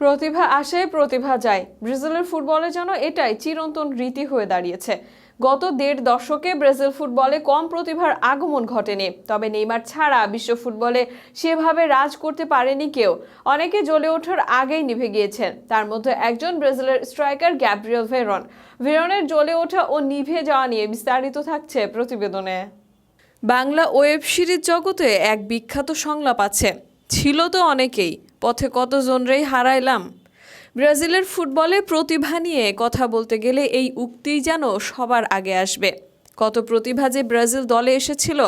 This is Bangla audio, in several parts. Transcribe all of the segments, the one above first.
প্রতিভা আসে, প্রতিভা যায়। ব্রাজিলের ফুটবলে যেন এটাই চিরন্তন রীতি হয়ে দাঁড়িয়েছে। গত দেড় দশকে ব্রাজিল ফুটবলে কম প্রতিভার আগমন ঘটেনি। তবে নেইমার ছাড়া বিশ্ব ফুটবলে সেভাবে রাজ করতে পারেনি কেউ। অনেকে জ্বলে ওঠার আগেই নিভে গিয়েছেন। তার মধ্যে একজন ব্রাজিলের স্ট্রাইকার গ্যাব্রিয়েল ভেরন। ভেরনের জ্বলে ওঠা ও নিভে যাওয়া নিয়ে বিস্তারিত থাকছে প্রতিবেদনে। বাংলা ওয়েব সিরিজ জগতে এক বিখ্যাত সংলাপ আছে। ছিল তো অনেকেই। পথে কতজনরেই হারাইলাম? ব্রাজিলের ফুটবলে প্রতিভা নিয়ে কথা বলতে গেলে এই উক্তিই যেন সবার আগে আসবে। কত প্রতিভা যে ব্রাজিল দলে এসেছিল,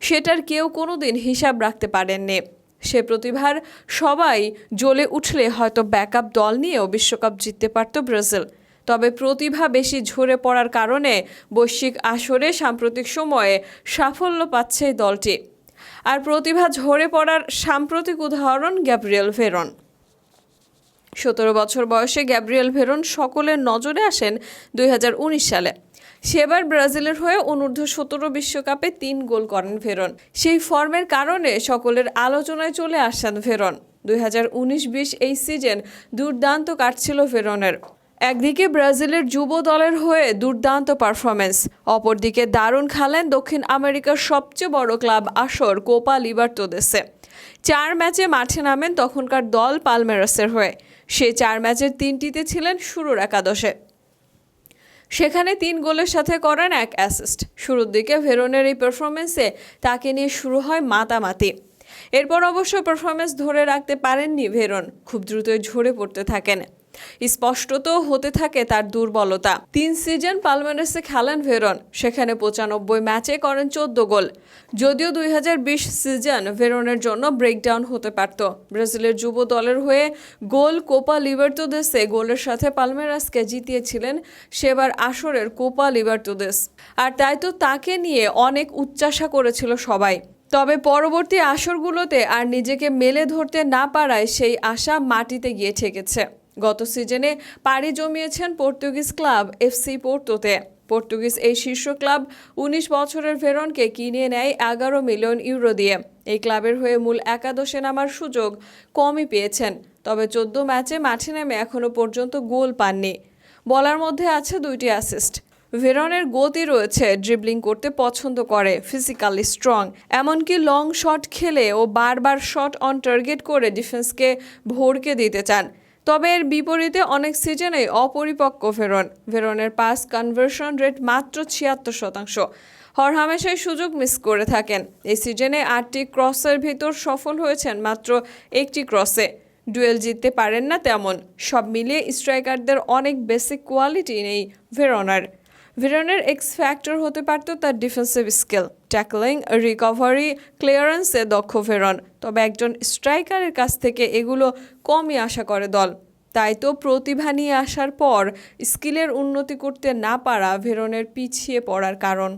সেটার কেউ কোনোদিন হিসাব রাখতে পারেননি। সে প্রতিভার সবাই জ্বলে উঠলে হয়তো ব্যাকআপ দল নিয়েও বিশ্বকাপ জিততে পারত ব্রাজিল। তবে প্রতিভা বেশি ঝরে পড়ার কারণে বৈশ্বিক আসরে সাম্প্রতিক সময়ে সাফল্য পাচ্ছে দলটি। প্রতিভা ঝরে পড়ার সাম্প্রতিক উদাহরণ গ্যাব্রিয়েল ফেরন সতেরো বছর বয়সে গ্যাব্রিয়েল ভেরন সকলের নজরে আসেন দুই হাজার উনিশ সালে। সেবার ব্রাজিলের হয়ে অনূর্ধ্ব সতেরো বিশ্বকাপে তিন গোল করেন ফেরন সেই ফর্মের কারণে সকলের আলোচনায় চলে আসেন ফেরন দুই হাজার উনিশ বিশ এই সিজন দুর্দান্ত কাটছিল ভেরনের। একদিকে ব্রাজিলের যুব দলের হয়ে দুর্দান্ত পারফরমেন্স অপরদিকে দারুণ খেলেন দক্ষিণ আমেরিকার সবচেয়ে বড় ক্লাব আসর কোপা লিবার্টোদেসে চার ম্যাচে মাঠে নামেন তখনকার দল পালমেরাসের হয়ে। সে চার ম্যাচের তিনটিতে ছিলেন শুরুর একাদশে। সেখানে তিন গোলের সাথে করেন এক অ্যাসিস্ট। শুরুর দিকে ভেরনের এই পারফরমেন্সে তাকে নিয়ে শুরু হয় মাতামাতি। এরপর অবশ্য পারফরমেন্স ধরে রাখতে পারেননি ভেরন, খুব দ্রুতই ঝরে পড়তে থাকেন। স্পষ্টত হতে থাকে তার দুর্বলতা। তিন সিজন পালমেরাসে খেলেন ভেরন, সেখানে পঁচানব্বই ম্যাচে করেন চোদ্দ গোল। যদিও দুই হাজার বিশ সিজন ভেরনের জন্য ব্রেকডাউন হতে পারত। ব্রাজিলের যুব দলের হয়ে গোল কোপা লিবার্টোদেসে গোলের সাথে পালমেরাসকে জিতিয়েছিলেন সেবার আসরের কোপা লিবার্টোদেস। আর তাই তো তাকে নিয়ে অনেক উচ্চাসা করেছিল সবাই। তবে পরবর্তী আসরগুলোতে আর নিজেকে মেলে ধরতে না পারায় সেই আশা মাটিতে গিয়ে ঠেকেছে। গত সিজনে পাড়ি জমিয়েছেন পর্তুগিজ ক্লাব এফসি পোর্তোতে পর্তুগিজ এই শীর্ষ ক্লাব উনিশ বছরের ভেরনকে কিনে নেয় এগারো মিলিয়ন ইউরো দিয়ে। এই ক্লাবের হয়ে মূল একাদশে নামার সুযোগ কমই পেয়েছেন, তবে চোদ্দ ম্যাচে মাঠে নেমে এখনও পর্যন্ত গোল পাননি। বলার মধ্যে আছে দুইটি অ্যাসিস্ট। ভেরনের গতি রয়েছে ড্রিবলিং করতে পছন্দ করে ফিজিক্যালি স্ট্রং এমনকি লং শট খেলে ও বারবার শট অন টার্গেট করে ডিফেন্সকে ভরকে দিতে চান। তবে এর বিপরীতে অনেক সিজনেই অপরিপক্ক ফেরন ভেরনের পাস কনভার্সন রেট মাত্র ছিয়াত্তর শতাংশ। হরহামেশাই সুযোগ মিস করে থাকেন। এই সিজনে আটটি ক্রসের ভেতর সফল হয়েছেন মাত্র একটি ক্রসে। ডুয়েল জিততে পারেন না তেমন। সব মিলিয়ে স্ট্রাইকারদের অনেক বেসিক কোয়ালিটি নেই ভেরনার। ভেরনের এক্স ফ্যাক্টর হতে পারত তার ডিফেন্সিভ স্কিল ট্যাকলিং রিকভারি ক্লিয়ারেন্সে দক্ষ ভেরন তবে একজন স্ট্রাইকারের কাছ থেকে এগুলো কমই আশা করে দল। তাই তো প্রতিভা নিয়ে আসার পর স্কিলের উন্নতি করতে না পারা ভেরনের পিছিয়ে পড়ার কারণ।